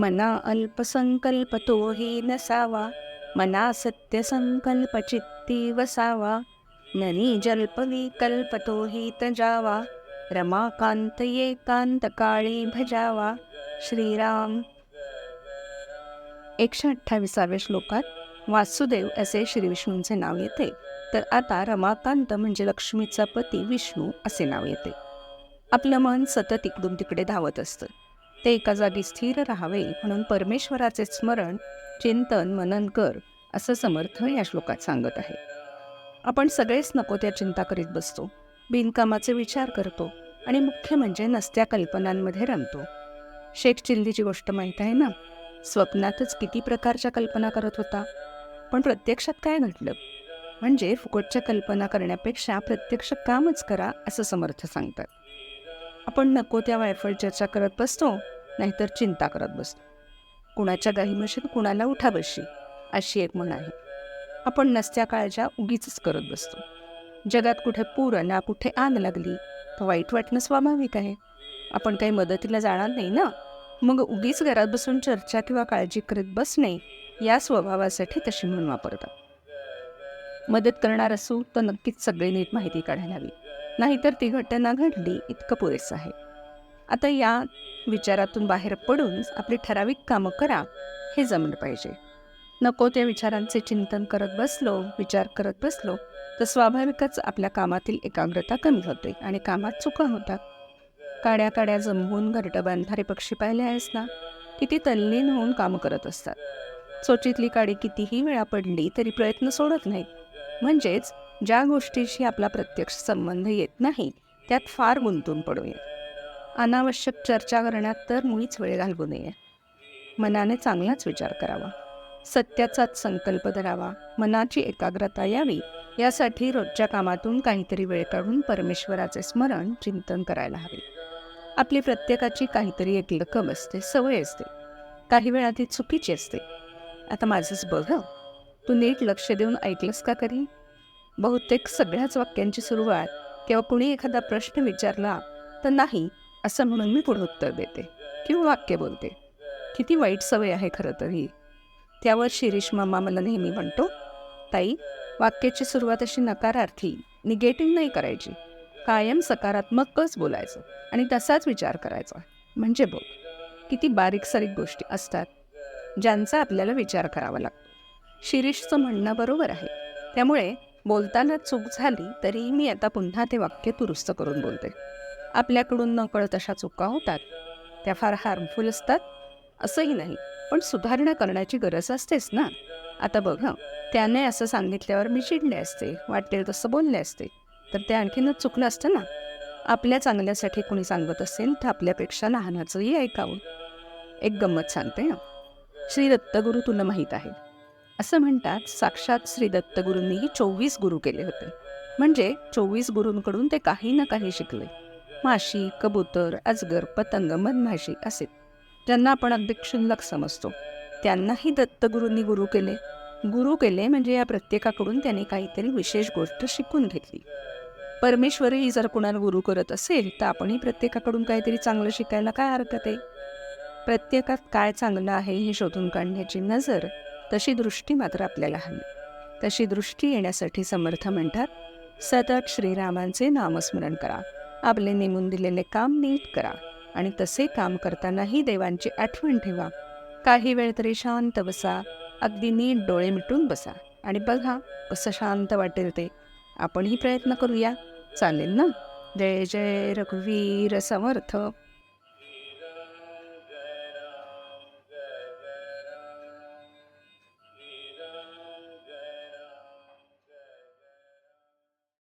मना अल्पसंकल्प तोही नसावा मना सत्यसंकल्प चित्ती वसावा ननी जल्प विकल्प तोही तजावा रमाकांत एकांत काळी भजावा श्रीराम. एकशे अठ्ठावीसाव्या श्लोकात वासुदेव असे श्रीविष्णूंचे नाव येते. तर आता रमाकांत म्हणजे लक्ष्मीचा पती विष्णू असे नाव येते. आपलं मन सतत इकडून तिकडे धावत असतं. ते एका जागी स्थिर राहावे म्हणून परमेश्वराचे स्मरण चिंतन मनन कर असं समर्थ या श्लोकात सांगत आहे. आपण सगळेच नको त्या चिंता करीत बसतो. बिनकामाचे विचार करतो आणि मुख्य म्हणजे नसत्या कल्पनांमध्ये रमतो. शेख चिल्लीची गोष्ट माहीत आहे ना? स्वप्नातच किती प्रकारच्या कल्पना करत होता. पण प्रत्यक्षात काय घडलं? म्हणजे फुकटच्या कल्पना करण्यापेक्षा प्रत्यक्ष कामच करा असं समर्थ सांगतात. आपण नको त्या वायफळ चर्चा करत बसतो नाहीतर चिंता करत बसतो. कुणाच्या गाई कुणाला उठा बशी अशी एक म्हण आहे. आपण नसत्या काळच्या उगीच करत बसतो. जगात कुठे पूर ना कुठे आग लागली तर वाईट वाटणं स्वाभाविक आहे. आपण काही मदतीला जाणार नाही ना? मग उगीच घरात बसून चर्चा किंवा काळजी करत बसणे या स्वभावासाठी तशी म्हणून वापरतात. मदत करणार असू तर नक्कीच सगळे नीट माहिती काढायला हवी. नाहीतर ती घटना घडली इतकं पुरेसं आहे. आता या विचारातून बाहेर पडून आपली ठराविक कामं करा हे जमलं पाहिजे. नको त्या विचारांचे चिंतन करत बसलो विचार करत बसलो तर स्वाभाविकच आपल्या कामातील एकाग्रता कमी होते आणि कामात चुका होतात. काड्या काड्या जमवून घरटं बांधणारे पक्षी पाहिले आहेस ना? किती तल्लीन होऊन कामं करत असतात. चोचीतली काडी कितीही वेळा पडली तरी प्रयत्न सोडत नाहीत. म्हणजेच ज्या गोष्टीशी आपला प्रत्यक्ष संबंध येत नाही त्यात फार गुंतून पडूया. अनावश्यक चर्चा करण्यात तर मुळीच वेळ घालवू नये. मनाने चांगलाच विचार करावा. सत्याचाच संकल्प धरावा. मनाची एकाग्रता यावी. यासाठी रोजच्या कामातून काहीतरी वेळ काढून परमेश्वराचे स्मरण चिंतन करायला हवे. आपली प्रत्येकाची काहीतरी एक लकम असते सवय असते. काही वेळा ती चुकीची असते. आता माझंच बघ तू नीट लक्ष देऊन ऐकलंस का कधी? बहुतेक सगळ्याच वाक्यांची सुरुवात किंवा कुणी एखादा प्रश्न विचारला तर नाही असं म्हणून मी पुढे उत्तर देते. किंवा वाक्य बोलते. किती वाईट सवय आहे खरं तर. ही त्यावर शिरीष मामा मला नेहमी म्हणतो ताई वाक्याची सुरुवात अशी नकारार्थी निगेटिव्ह नाही करायची. कायम सकारात्मकच बोलायचं आणि तसाच विचार करायचा. म्हणजे बघ किती बारीक सारीक गोष्टी असतात ज्यांचा आपल्याला विचार करावा लागतो. शिरीषचं म्हणणं बरोबर आहे. त्यामुळे बोलताना चूक झाली तरी मी आता पुन्हा ते वाक्य दुरुस्त करून बोलते. आपल्याकडून नकळत अशा चुका होतात. त्या फार हार्मफुल असतात. असंही नाही पण सुधारणा करण्याची गरज असतेच ना. आता बघ त्याने असं सांगितल्यावर मी चिडले असते वाटेल तसं बोलले असते. तर ते आणखीनच चुकलं असतं ना. आपल्या चांगल्यासाठी कोणी सांगत असेल तर आपल्यापेक्षा लहानाचंही ऐकावं. एक गंमत सांगते हं. श्री दत्तगुरू तुला माहीत आहे असं म्हणतात साक्षात श्री दत्तगुरूंनीही चोवीस गुरु केले होते. म्हणजे चोवीस गुरूंकडून ते काही ना काही शिकले. माशी कबूतर अजगर पतंग मधमाशी असे. ज्यांना आपण अगदी क्षुल्लक समजतो. त्यांनाही दत्तगुरूंनी गुरु केले. गुरु केले म्हणजे या प्रत्येकाकडून त्यांनी काहीतरी विशेष गोष्ट शिकून घेतली. परमेश्वरही जर कुणाला गुरु करत असेल तर आपणही प्रत्येकाकडून काहीतरी चांगलं शिकायला काय हरकत आहे? प्रत्येकात काय चांगलं आहे हे शोधून काढण्याची नजर तशी दृष्टी मात्र आपल्याला हवी. तशी दृष्टी येण्यासाठी समर्थ म्हणतात सतत श्रीरामांचे नामस्मरण करा. आपले नेमून दिलेले काम नीट करा आणि तसे काम करतानाही देवांची आठवण ठेवा. काही वेळ तरी शांत बसा अगदी नीट डोळे मिटून बसा आणि बघा कसं शांत वाटेल ते. आपणही प्रयत्न करूया. चालेल ना? जय जय रघुवीर समर्थ.